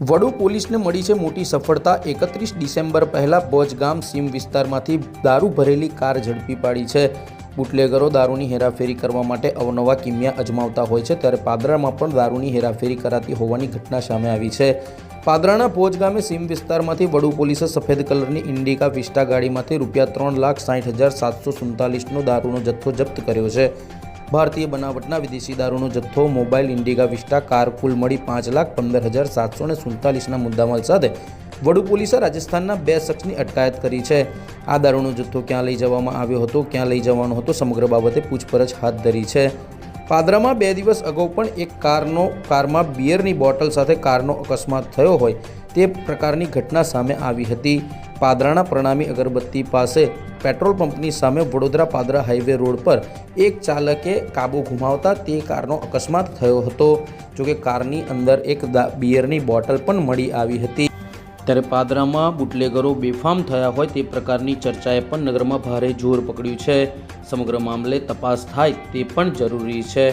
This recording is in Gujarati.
વડુ પોલીસને મળી છે મોટી સફળતા. એકત્રીસ ડિસેમ્બર પહેલા બોજગામ સીમ વિસ્તારમાંથી દારૂ ભરેલી કાર ઝડપી પાડી છે. બુટલેગરો દારૂની હેરાફેરી કરવા માટે અવનવા કિમિયા અજમાવતા હોય છે, ત્યારે પાદરામાં પણ દારૂની હેરાફેરી કરાતી હોવાની ઘટના સામે આવી છે. પાદરાના ભોજ ગામે સીમ વિસ્તારમાંથી વડુ પોલીસે સફેદ કલરની ઇન્ડિકા વિસ્ટા ગાડીમાંથી રૂપિયા ત્રણ લાખ સાઠ હજાર સાતસો સુડતાલીસનો દારૂનો જથ્થો જપ્ત કર્યો છે. ભારતીય બનાવટના વિદેશી દારૂનો જથ્થો, મોબાઈલ, ઇન્ડિગા, વિસ્ટા, કાર, કુલ મળી પાંચ લાખ પંદર હજાર સાતસો ને સુડતાલીસના મુદ્દામાલ સાથે વડુ પોલીસે રાજસ્થાનના બે શખ્સની અટકાયત કરી છે. આ દારૂનો જથ્થો ક્યાં લઈ જવામાં આવ્યો હતો, ક્યાં લઈ જવાનો હતો, સમગ્ર બાબતે પૂછપરછ હાથ ધરી છે. પાદરામાં બે દિવસ અગાઉ પણ એક કારનો, કારમાં બિયરની બોટલ સાથે કારનો અકસ્માત થયો હોય તે પ્રકારની ઘટના સામે આવી હતી. પાદરાના પ્રણામી અગરબત્તી પાસે પેટ્રોલ પંપની સામે વડોદરા પાદરા હાઈવે રોડ પર એક ચાલકે કાબુ ગુમાવતા તે કારનો અકસ્માત થયો હતો. જોકે કારની અંદર એક બિયરની બોટલ પણ મળી આવી હતી. ત્યારે પાદરામાં બુટલેગરો બેફામ થયા હોય તે પ્રકારની ચર્ચાએ પણ નગરમાં ભારે જોર પકડ્યું છે. સમગ્ર મામલે તપાસ થાય તે પણ જરૂરી છે.